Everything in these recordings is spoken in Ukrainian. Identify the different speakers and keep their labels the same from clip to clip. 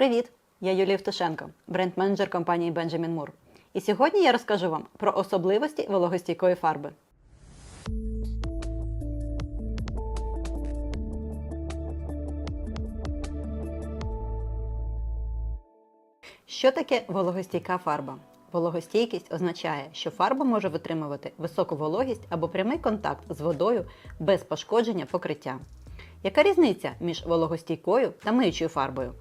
Speaker 1: Привіт! Я Юлія Євтушенко, бренд-менеджер компанії Benjamin Moore. І сьогодні я розкажу вам про особливості вологостійкої фарби. Що таке вологостійка фарба? Вологостійкість означає, що фарба може витримувати високу вологість або прямий контакт з водою без пошкодження покриття. Яка різниця між вологостійкою та миючою фарбою?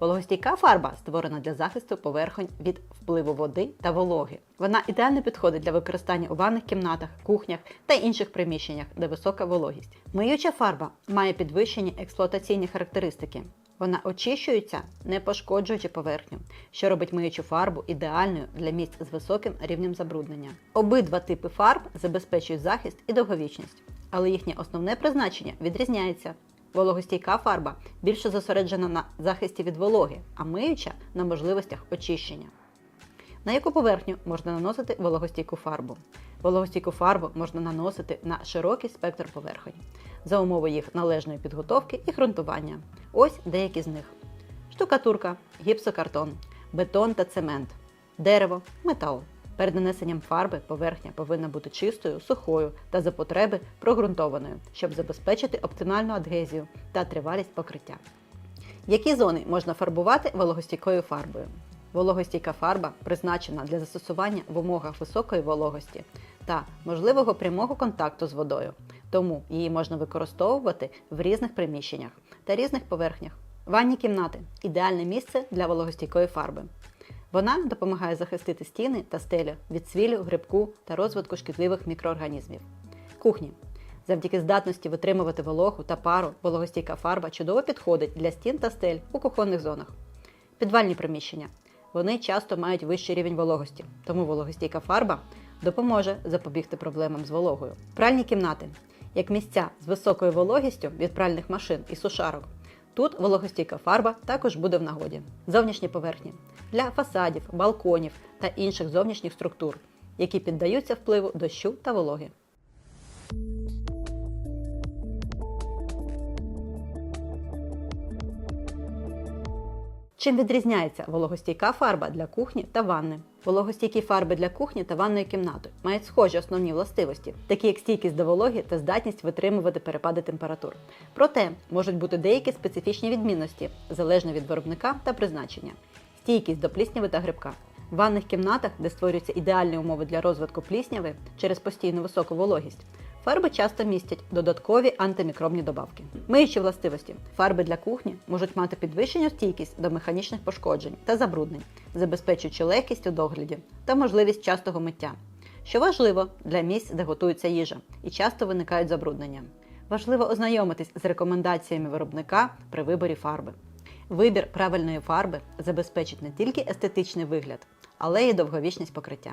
Speaker 1: Вологостійка фарба створена для захисту поверхонь від впливу води та вологи. Вона ідеально підходить для використання у ванних кімнатах, кухнях та інших приміщеннях, де висока вологість. Миюча фарба має підвищені експлуатаційні характеристики. Вона очищується, не пошкоджуючи поверхню, що робить миючу фарбу ідеальною для місць з високим рівнем забруднення. Обидва типи фарб забезпечують захист і довговічність, але їхнє основне призначення відрізняється. Вологостійка фарба більше зосереджена на захисті від вологи, а миюча на можливостях очищення. На яку поверхню можна наносити вологостійку фарбу? Вологостійку фарбу можна наносити на широкий спектр поверхонь за умови їх належної підготовки і ґрунтування. Ось деякі з них: штукатурка, гіпсокартон, бетон та цемент, дерево, метал. Перед нанесенням фарби поверхня повинна бути чистою, сухою та за потреби прогрунтованою, щоб забезпечити оптимальну адгезію та тривалість покриття. Які зони можна фарбувати вологостійкою фарбою? Вологостійка фарба призначена для застосування в умовах високої вологості та можливого прямого контакту з водою, тому її можна використовувати в різних приміщеннях та різних поверхнях. Ванні кімнати ідеальне місце для вологостійкої фарби. Вона допомагає захистити стіни та стелю від свілю, грибку та розвитку шкідливих мікроорганізмів. Кухні. Завдяки здатності витримувати вологу та пару, вологостійка фарба чудово підходить для стін та стель у кухонних зонах. Підвальні приміщення. Вони часто мають вищий рівень вологості, тому вологостійка фарба допоможе запобігти проблемам з вологою. Пральні кімнати як місця з високою вологістю від пральних машин і сушарок. Тут вологостійка фарба також буде в нагоді. Зовнішні поверхні для фасадів, балконів та інших зовнішніх структур, які піддаються впливу дощу та вологи. Чим відрізняється вологостійка фарба для кухні та ванни? Вологостійкі фарби для кухні та ванної кімнати мають схожі основні властивості, такі як стійкість до вологи та здатність витримувати перепади температур. Проте можуть бути деякі специфічні відмінності залежно від виробника та призначення. Стійкість до плісняви та грибка. В ванних кімнатах, де створюються ідеальні умови для розвитку плісняви через постійну високу вологість, Фарби часто містять додаткові антимікробні добавки. Миючі властивості. Фарби для кухні можуть мати підвищену стійкість до механічних пошкоджень та забруднень, забезпечуючи легкість у догляді та можливість частого миття, що важливо для місць, де готується їжа, і часто виникають забруднення. Важливо ознайомитись з рекомендаціями виробника при виборі фарби. Вибір правильної фарби забезпечить не тільки естетичний вигляд, але й довговічність покриття.